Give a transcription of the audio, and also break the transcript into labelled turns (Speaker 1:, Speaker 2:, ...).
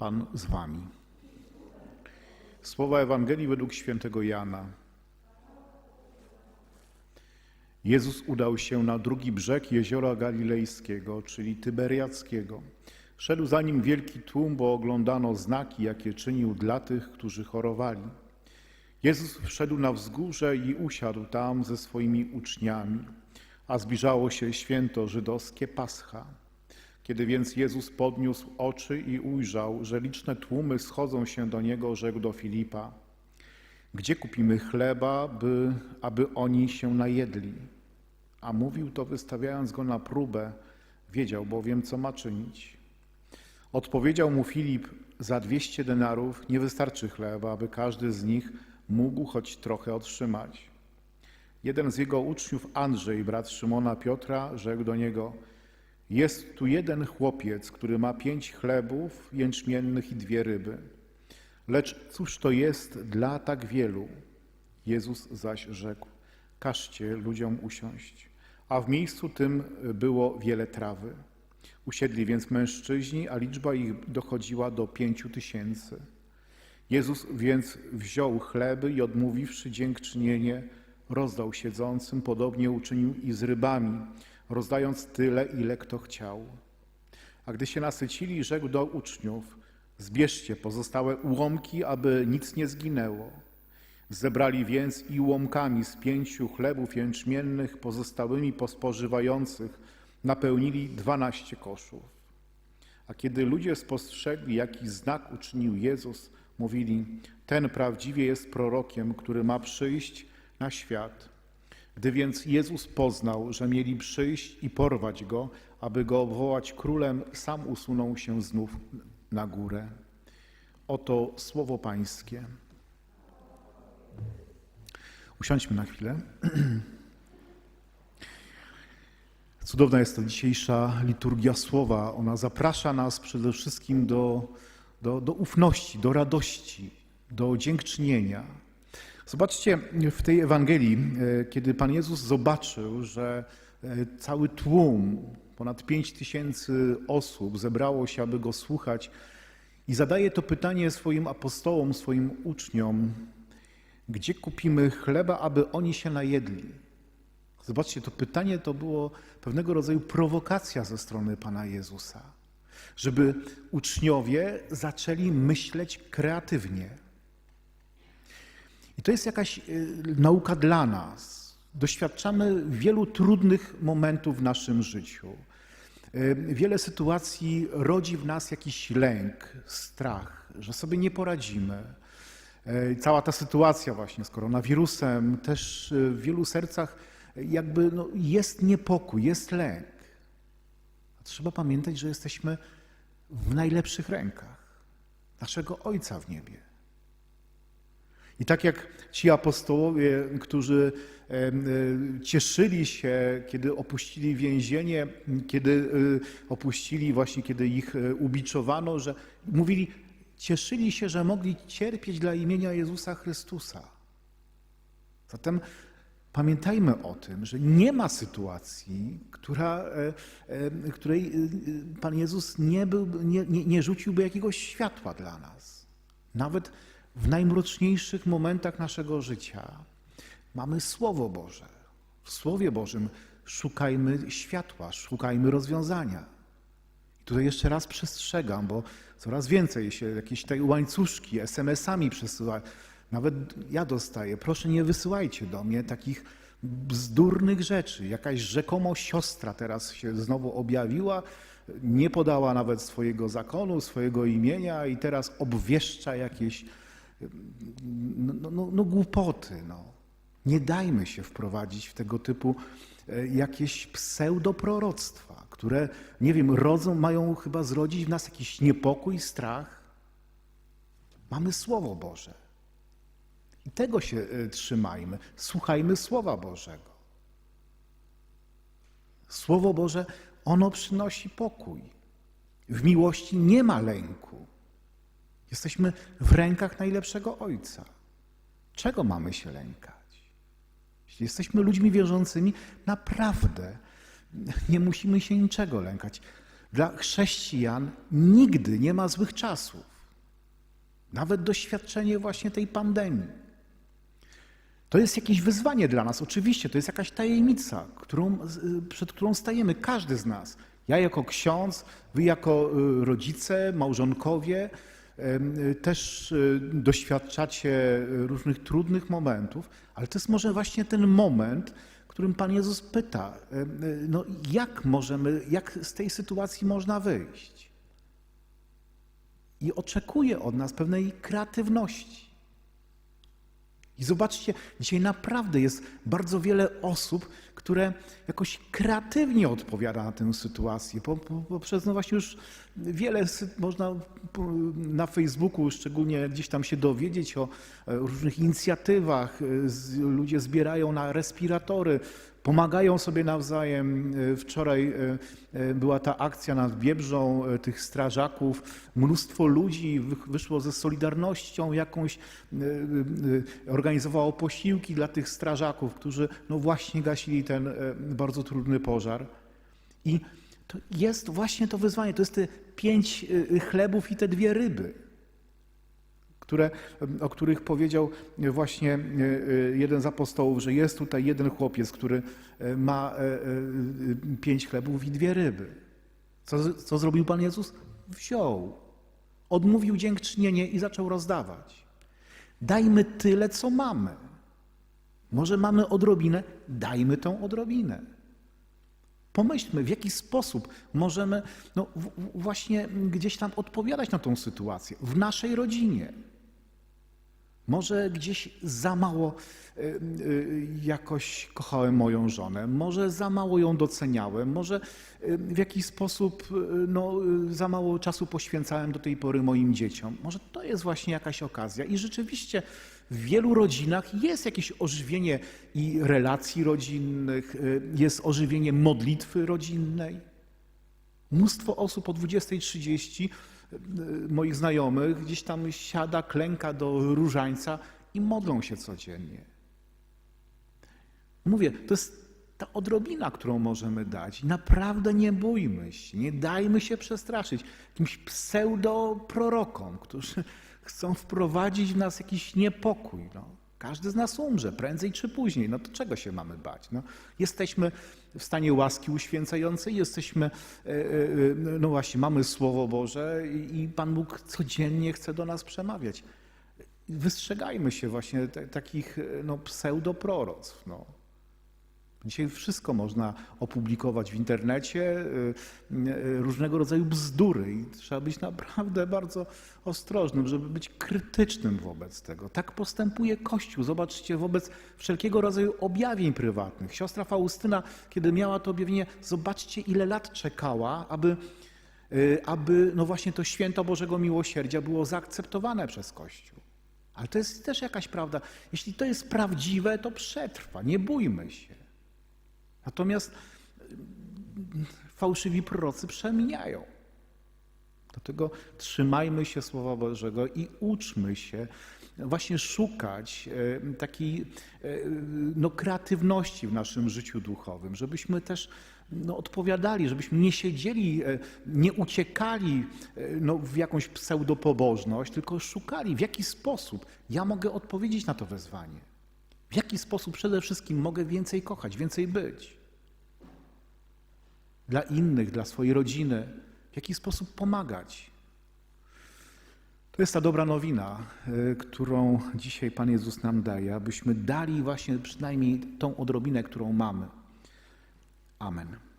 Speaker 1: Pan z wami. Słowa Ewangelii według świętego Jana. Jezus udał się na drugi brzeg jeziora galilejskiego, czyli Tyberiackiego. Szedł za nim wielki tłum, bo oglądano znaki, jakie czynił dla tych, którzy chorowali. Jezus wszedł na wzgórze i usiadł tam ze swoimi uczniami, a zbliżało się święto żydowskie Pascha. Kiedy więc Jezus podniósł oczy i ujrzał, że liczne tłumy schodzą się do Niego, rzekł do Filipa, gdzie kupimy chleba, by, aby oni się najedli? A mówił to wystawiając go na próbę, wiedział bowiem, co ma czynić. Odpowiedział mu Filip, za dwieście denarów nie wystarczy chleba, aby każdy z nich mógł choć trochę otrzymać. Jeden z jego uczniów, Andrzej, brat Szymona Piotra, rzekł do niego, jest tu jeden chłopiec, który ma pięć chlebów jęczmiennych i dwie ryby. Lecz cóż to jest dla tak wielu? Jezus zaś rzekł, każcie ludziom usiąść. A w miejscu tym było wiele trawy. Usiedli więc mężczyźni, a liczba ich dochodziła do pięciu tysięcy. Jezus więc wziął chleby i odmówiwszy dziękczynienie, rozdał siedzącym, podobnie uczynił i z rybami, rozdając tyle, ile kto chciał. A gdy się nasycili, rzekł do uczniów, zbierzcie pozostałe ułomki, aby nic nie zginęło. Zebrali więc i ułomkami z pięciu chlebów jęczmiennych pozostałymi po spożywających napełnili dwanaście koszów. A kiedy ludzie spostrzegli, jaki znak uczynił Jezus, mówili, ten prawdziwie jest prorokiem, który ma przyjść na świat. Gdy więc Jezus poznał, że mieli przyjść i porwać go, aby go obwołać królem, sam usunął się znów na górę. Oto słowo Pańskie. Usiądźmy na chwilę. Cudowna jest to dzisiejsza liturgia słowa. Ona zaprasza nas przede wszystkim do, do, do ufności, do radości, do dziękczynienia. Zobaczcie w tej Ewangelii, e, kiedy Pan Jezus zobaczył, że e, cały tłum, ponad pięć tysięcy osób zebrało się, aby Go słuchać i zadaje to pytanie swoim apostołom, swoim uczniom, gdzie kupimy chleba, aby oni się najedli? Zobaczcie, to pytanie to było pewnego rodzaju prowokacja ze strony Pana Jezusa, żeby uczniowie zaczęli myśleć kreatywnie. I to jest jakaś y, nauka dla nas. Doświadczamy wielu trudnych momentów w naszym życiu. Y, Wiele sytuacji rodzi w nas jakiś lęk, strach, że sobie nie poradzimy. Y, Cała ta sytuacja właśnie z koronawirusem też w wielu sercach jakby no, jest niepokój, jest lęk. A Trzeba pamiętać, że jesteśmy w najlepszych rękach naszego Ojca w niebie. I tak jak ci apostołowie, którzy e, cieszyli się, kiedy opuścili więzienie, kiedy e, opuścili właśnie, kiedy ich e, ubiczowano, że mówili, cieszyli się, że mogli cierpieć dla imienia Jezusa Chrystusa. Zatem pamiętajmy o tym, że nie ma sytuacji, która, której Pan Jezus nie, był, nie, nie, nie rzuciłby jakiegoś światła dla nas. Nawet w najmroczniejszych momentach naszego życia mamy Słowo Boże. W Słowie Bożym szukajmy światła, szukajmy rozwiązania. I tutaj jeszcze raz przestrzegam, bo coraz więcej się jakieś te łańcuszki SMS-ami przesyła. Nawet ja dostaję. Proszę nie wysyłajcie do mnie takich bzdurnych rzeczy. Jakaś rzekomo siostra teraz się znowu objawiła, nie podała nawet swojego zakonu, swojego imienia i teraz obwieszcza jakieś no, no, no, no głupoty. No. Nie dajmy się wprowadzić w tego typu e, jakieś pseudoproroctwa, które, nie wiem, rodzą, mają chyba zrodzić w nas jakiś niepokój, strach. Mamy Słowo Boże. I tego się e, trzymajmy. Słuchajmy Słowa Bożego. Słowo Boże, ono przynosi pokój. W miłości nie ma lęku. Jesteśmy w rękach najlepszego Ojca. Czego mamy się lękać? Jeśli jesteśmy ludźmi wierzącymi, naprawdę nie musimy się niczego lękać. Dla chrześcijan nigdy nie ma złych czasów. Nawet doświadczenie właśnie tej pandemii. To jest jakieś wyzwanie dla nas, oczywiście, to jest jakaś tajemnica, którą, przed którą stajemy, każdy z nas. Ja jako ksiądz, wy jako y, rodzice, małżonkowie, też y, doświadczacie różnych trudnych momentów, ale to jest może właśnie ten moment, którym Pan Jezus pyta, no jak możemy, jak z tej sytuacji można wyjść? I oczekuje od nas pewnej kreatywności. I zobaczcie, dzisiaj naprawdę jest bardzo wiele osób, które jakoś kreatywnie odpowiada na tę sytuację. Po, po, poprzez no właśnie już wiele można na Facebooku szczególnie gdzieś tam się dowiedzieć o e, różnych inicjatywach. E, Ludzie zbierają na respiratory, pomagają sobie nawzajem. E, Wczoraj e, e, była ta akcja nad Biebrzą tych strażaków. Mnóstwo ludzi wy- wyszło ze Solidarnością jakąś, organizowało posiłki dla tych strażaków, którzy no właśnie gasili ten bardzo trudny pożar. I to jest właśnie to wyzwanie, to jest te pięć chlebów i te dwie ryby które, o których powiedział właśnie e, e, jeden z apostołów, że jest tutaj jeden chłopiec, który e, ma pięć chlebów i dwie ryby. Co, co zrobił Pan Jezus? Wziął, odmówił dziękczynienie i zaczął rozdawać. Dajmy tyle, co mamy. Może mamy odrobinę, dajmy tą odrobinę. Pomyślmy, w jaki sposób możemy no, właśnie gdzieś tam odpowiadać na tą sytuację w naszej rodzinie. Może gdzieś za mało y, jakoś kochałem moją żonę, może za mało ją doceniałem, może w jakiś sposób y, no, y, za mało czasu poświęcałem do tej pory moim dzieciom. Może to jest właśnie jakaś okazja. I rzeczywiście w wielu rodzinach jest jakieś ożywienie i relacji rodzinnych, jest ożywienie modlitwy rodzinnej. Mnóstwo osób o 20.30 y, moich znajomych gdzieś tam siada, klęka do różańca i modlą się codziennie. Mówię, to jest ta odrobina, którą możemy dać. Naprawdę nie bójmy się, nie dajmy się przestraszyć jakimś pseudoprorokom, którzy chcą wprowadzić w nas jakiś niepokój. No. Każdy z nas umrze, prędzej czy później. No to czego się mamy bać? No, jesteśmy w stanie łaski uświęcającej, jesteśmy, e, e, no właśnie, mamy Słowo Boże i Pan Bóg codziennie chce do nas przemawiać. Wystrzegajmy się właśnie takich e, no, pseudoproroctw. No. Dzisiaj wszystko można opublikować w internecie, y, y, różnego rodzaju bzdury i trzeba być naprawdę bardzo ostrożnym, żeby być krytycznym wobec tego. Tak postępuje Kościół. Zobaczcie, wobec wszelkiego rodzaju objawień prywatnych. Siostra Faustyna, kiedy miała to objawienie, zobaczcie, ile lat czekała, aby, y, aby no właśnie to święto Bożego Miłosierdzia było zaakceptowane przez Kościół. Ale to jest też jakaś prawda. Jeśli to jest prawdziwe, to przetrwa. Nie bójmy się. Natomiast mm, fałszywi prorocy przemijają. Dlatego trzymajmy się Słowa Bożego i uczmy się właśnie szukać e, takiej e, no, kreatywności w naszym życiu duchowym, żebyśmy też no, odpowiadali, żebyśmy nie siedzieli, e, nie uciekali no, w jakąś pseudopobożność, tylko szukali, w jaki sposób ja mogę odpowiedzieć na to wezwanie. W jaki sposób przede wszystkim mogę więcej kochać, więcej być? Dla innych, dla swojej rodziny, w jaki sposób pomagać? To jest ta dobra nowina, y, którą dzisiaj Pan Jezus nam daje, abyśmy dali właśnie przynajmniej tą odrobinę, którą mamy. Amen.